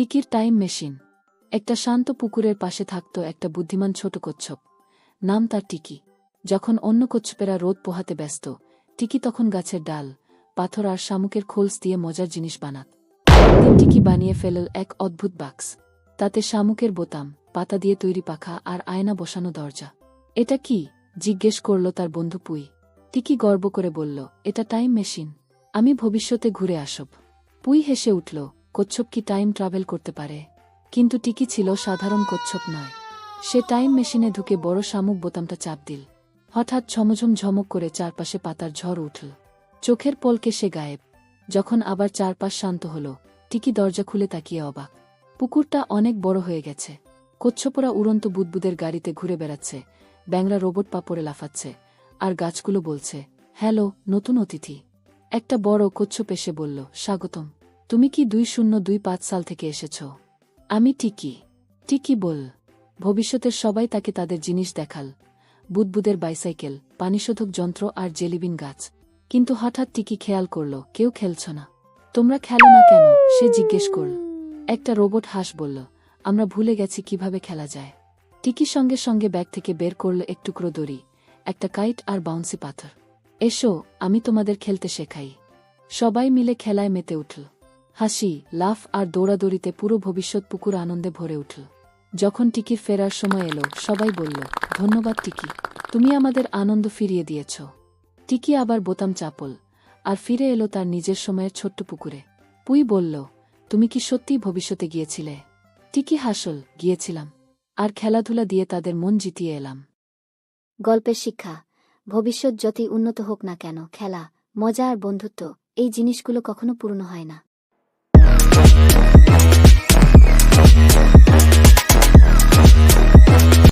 টিকির time machine. একটা শান্ত পুকুরের পাশে থাকত একটা বুদ্ধিমান ছোট কচ্ছপ। নাম তার টিকি। যখন অন্য কচ্ছপেরা রোদ পোহাতে ব্যস্ত, টিকি তখন গাছের ডাল, পাথর আর শামুকের খোলস দিয়ে মজার জিনিস বানাত। টিকি বানিয়ে ফেলল এক অদ্ভুত বাক্স। তাতে শামুকের বোতাম, পাতা দিয়ে তৈরি পাখা আর আয়না বসানো দরজা। এটা কি? জিজ্ঞেস করল তার বন্ধু পুই। টিকি গর্ব করে বলল, এটা টাইম মেশিন। আমি ভবিষ্যতে ঘুরে আসব। পুই হেসে উঠল কচ্ছপ কি টাইম ট্রাভেল করতে পারে? কিন্তু টিকি ছিল সাধারণ কচ্ছপ নয়। সে টাইম মেশিনে ঢুকে বড় শামুক বোতামটা চাপ দিল। হঠাৎ ঝমঝম ঝমক করে চারপাশে পাতার ঝড় উঠল। চোখের পলকে সে গায়েব। যখন আবার চারপাশ শান্ত হল, টিকি দরজা খুলে তাকিয়ে অবাক। পুকুরটা অনেক বড় হয়ে গেছে। কচ্ছপরা উড়ন্ত বুদবুদের গাড়িতে ঘুরে বেড়াচ্ছে। ব্যাংরা রোবট পাপড়ে লাফাচ্ছে। আর গাছগুলো বলছে, হ্যালো, নতুন অতিথি। একটা বড় কচ্ছপ এসে বলল, স্বাগতম। তুমি কি দুই শূন্য দুই পাঁচ সাল থেকে এসেছ? আমি টিকি টিকি বল। ভবিষ্যতের সবাই তাকে তাদের জিনিস দেখাল। বুদবুদের বাইসাইকেল, পানিশোধক যন্ত্র আর জেলিবিন গাছ। কিন্তু হঠাৎ টিকি খেয়াল করল, কেউ খেলছ না। তোমরা খেলো না কেন? সে জিজ্ঞেস করল। একটা রোবট হাঁস বলল, আমরা ভুলে গেছি কীভাবে খেলা যায়। টিকি সঙ্গে সঙ্গে ব্যাগ থেকে বের করল এক টুকরো দড়ি, একটা কাইট আর বাউন্সি পাথর। এসো, আমি তোমাদের খেলতে শেখাই। সবাই মিলে খেলায় মেতে উঠল। হাসি, লাফ আর দৌড়াদৌড়িতে পুরো ভবিষ্যৎ পুকুর আনন্দে ভরে উঠল। যখন টিকির ফেরার সময় এলো, সবাই বলল, ধন্যবাদ, টিকি। তুমি আমাদের আনন্দ ফিরিয়ে দিয়েছ। টিকি আবার বোতাম চাপল আর ফিরে এলো তার নিজের সময়ের ছোট্ট পুকুরে। পুই বলল, তুমি কি সত্যিই ভবিষ্যতে গিয়েছিলে? টিকি হাসল, গিয়েছিলাম। আর খেলাধুলা দিয়ে তাদের মন জিতিয়ে এলাম। গল্পের শিক্ষা, ভবিষ্যৎ যতই উন্নত হোক না কেন, খেলা, মজা আর বন্ধুত্ব, এই জিনিসগুলো কখনো পূর্ণ হয় না। Thank you.